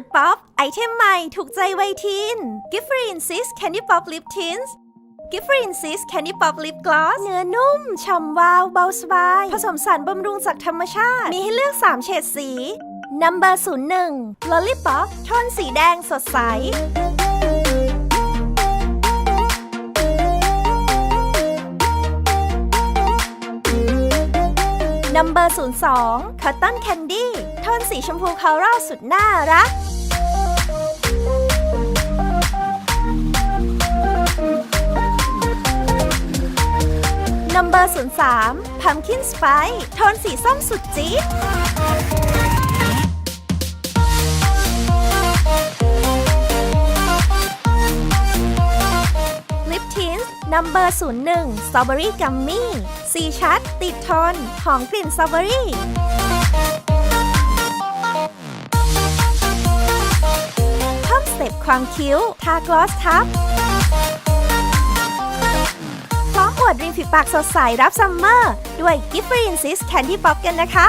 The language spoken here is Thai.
ดป๊อป ไอเทมใหม่ถูกใจวัยทีน g i f f r e n s i s Candy Pop Lip Tints g i f f r e n s i s Candy Pop Lip Gloss เนื้อนุ่ม ฉ่ำวาว เบาสบาย ผสมสารบำรุงจากธรรมชาติ มีให้เลือก 3 เฉดสี Number 01 Lollipop โทนสีแดงสดใส Number 02 Cotton Candy โทนสีชมพูคาราสุดน่ารัก Number 03 Pumpkin Spice โทนสีส้มสุดจี๊ด Lip Tint Number 01 Strawberry Gummy สีชัด ติดทน หอมกลิ่นสตรอเบอรี่ ความคิ้ว ทากลอสทับ พร้อมอวดริมฝีปากสดใสรับซัมเมอร์ ด้วยกิฟฟรีนซิสแคนดี้ป๊อปกันนะคะ